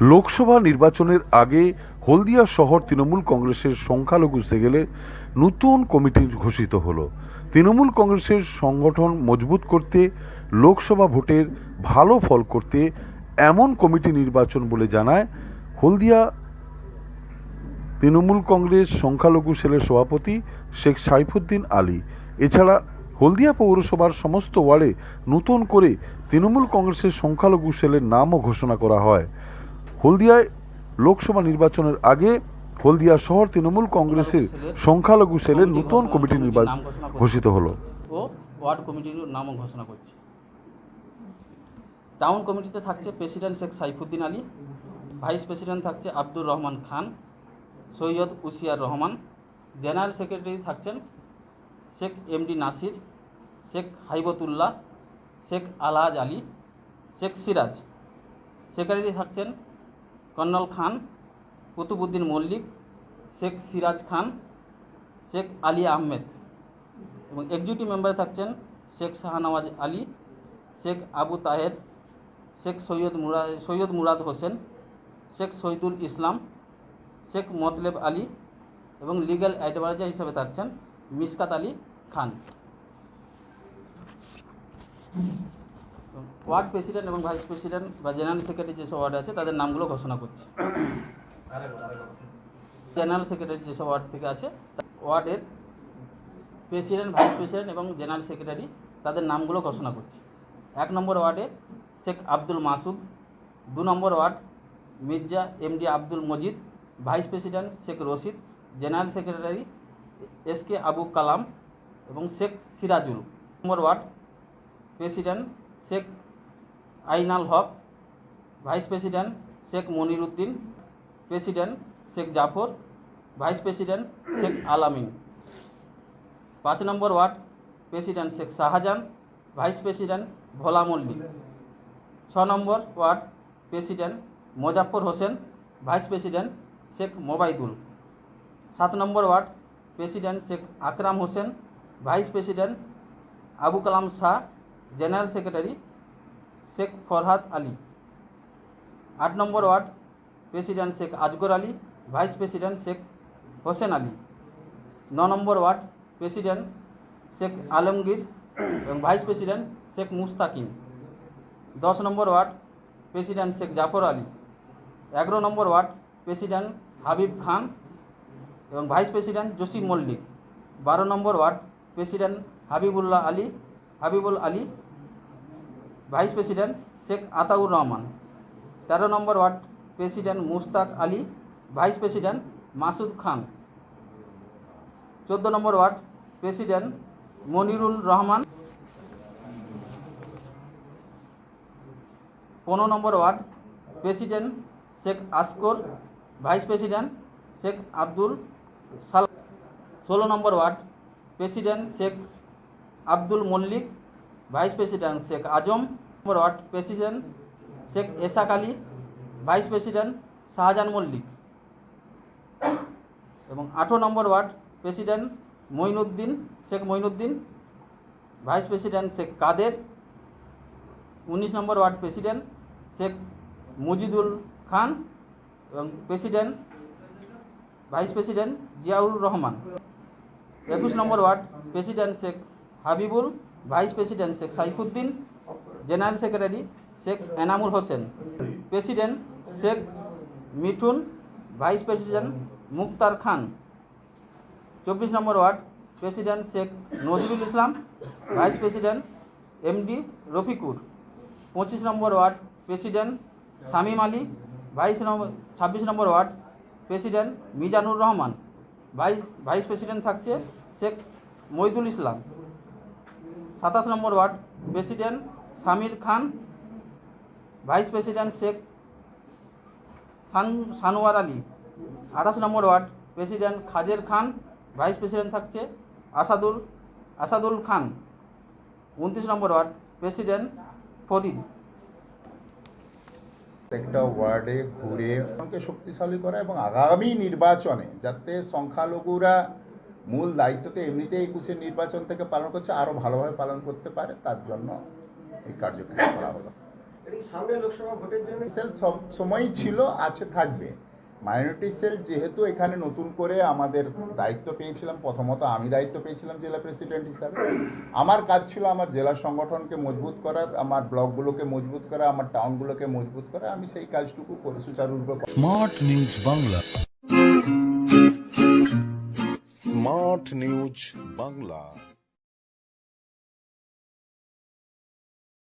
লোকসভা নির্বাচনের আগে হলদিয়া শহর তৃণমূল কংগ্রেসের সংখ্যালঘু সেগেলে নতুন কমিটি ঘোষিত হলো। তৃণমূল কংগ্রেসের সংগঠন মজবুত করতে, লোকসভা ভোটের ভালো ফল করতে এমন কমিটি নির্বাচন বলে জানায় হলদিয়া তৃণমূল কংগ্রেস সংখ্যালঘু সেলের সভাপতি শেখ সাইফুদ্দিন আলী। এছাড়া হলদিয়া পৌরসভার সমস্ত ওয়ার্ডে নতুন করে তৃণমূল কংগ্রেসের সংখ্যালঘু সেলের নামও ঘোষণা করা হয়। হলদিয়ায় লোকসভা নির্বাচনের আগে হলদিয়া শহর তৃণমূল কংগ্রেসের সংখ্যালঘু সেলের নতুন কমিটি নির্বাচন ঘোষিত হলো। ও ওয়ার্ড কমিটির নামও ঘোষণা করছে। টাউন কমিটিতে থাকছে president Sheikh Saifuddin Ali, vice president থাকছে আব্দুর রহমান খান, সৈয়দ উসিয়ার রহমান, জেনারেল সেক্রেটারি থাকছেন শেখ এমডি নাসির, শেখ হাইবতুল্লাহ, শেখ আলহাজ আলী, শেখ সিরাজ। সেক্রেটারি থাকছেন কর্নল খান, কুতুবুদ্দিন মল্লিক, শেখ সিরাজ খান, শেখ আলী আহমেদ এবং এক্সিকিউটিভ মেম্বারে থাকছেন শেখ শাহনওয়াজ আলী, শেখ আবু তাহের, শেখ সৈয়দ মুরাদ সৈয়দ মুরাদ হোসেন, শেখ শহীদুল ইসলাম, শেখ মতলেব আলী এবং লিগ্যাল অ্যাডভাইজার হিসেবে থাকছেন মিসকাত আলী খান। ওয়ার্ড প্রেসিডেন্ট এবং ভাইস প্রেসিডেন্ট বা জেনারেল সেক্রেটারি যেসব ওয়ার্ড আছে, তাদের নামগুলো ঘোষণা করছে। জেনারেল সেক্রেটারি যেসব ওয়ার্ড থেকে আছে ওয়ার্ডের প্রেসিডেন্ট, ভাইস প্রেসিডেন্ট এবং জেনারেল সেক্রেটারি তাদের নামগুলো ঘোষণা করছে। এক নম্বর ওয়ার্ডে শেখ আব্দুল মাসুদ, দু number ward Mirza MD Abdul Majid, vice president Sheikh Rashid, general secretary S K Abu Kalam এবং Sheikh Sirajul. Number ward president Sheikh Ainal Haque, vice president Sheikh Moniruddin, president Sheikh Jafar, vice president Sheikh Alamin. পাঁচ number ward, president Sheikh Shahjahan, vice president Bhola Mallick. ছ number ward, president Mozaffar Hossain, vice president Sheikh Mobaidul. সাত number ward, president Sheikh Akram Hossain, vice president Abu Kalam Shah, general secretary Sheikh Farhad Ali. আট number ward, president Sheikh Azgar Ali, vice president Sheikh Hossain Ali. ন number ward, president Sheikh Alamgir এবং vice president Sheikh Mustakim. দশ number ward, president Sheikh Jafar Ali. এগারো number ward, president Habib Khan এবং vice president Jasim Mallick. বারো number ward, president Habibullah Ali, Habibul Ali vice president Sheikh Ataur Rahman. তেরো number ward, president Mustak Ali, vice president Masud Khan. চোদ্দ number ward, president Monirul Rahman. পনেরো number ward, president Sheikh Askar vice president Sheikh Abdul সাল ষোলো number ward, president Sheikh Abdul Mallick vice president Sheikh Azam ward president Sheikh Esak Ali vice president Shahjahan Mallick এবং আঠেরো number ward president Moinuddin Sheikh Moinuddin vice president Sheikh Kader উনিশ number ward president Sheikh Mujidul Khan এবং president vice president Ziaur Rahman একুশ number ward president Sheikh Habibul vice president Sheikh Saifuddin, general secretary Sheikh Enamul Hossain, president Sheikh Mithun, vice president Muktar Khan. চব্বিশ number ward, president Sheikh Nazrul Islam, vice president MD Rafikur. পঁচিশ number ward, president Shamim Ali vice number ছাব্বিশ number ward, president Mizanur Rahman, vice vice president থাকছে শেখ মইদুল ইসলাম। সাতাশ number ward, president Samir Khan, vice president Sheikh সান, সানোয়ার আলী। আঠাশ number ward, president Khajer Khan, vice president থাকছে আসাদুল আসাদুল খান। উনত্রিশ নম্বর ward, president Farid. প্রত্যেকটা ওয়ার্ডে ঘুরে শক্তিশালী করা এবং আগামী নির্বাচনে যাতে সংখ্যালঘুরা মূল দায়িত্বতে এমনিতে একুশের নির্বাচন থেকে পালন করছে আরও ভালোভাবে পালন করতে পারে তার জন্য এই কার্যক্রম করা হলো। সেল সব সময়ই ছিল আছে থাকবে। মাইনরিটি সেল যেহেতু এখানে নতুন করে আমাদের দায়িত্ব পেয়েছিলাম প্রথমত আমি দায়িত্ব পেয়েছিলাম জেলা প্রেসিডেন্ট হিসাবে। আমার কাজ ছিল আমার জেলা সংগঠনকে মজবুত করার আমার ব্লকগুলোকে মজবুত করা আমার টাউনগুলোকে মজবুত করা আমি সেই কাজটুকু করে সুচারুরূপে smart news Bangla smart news Bangla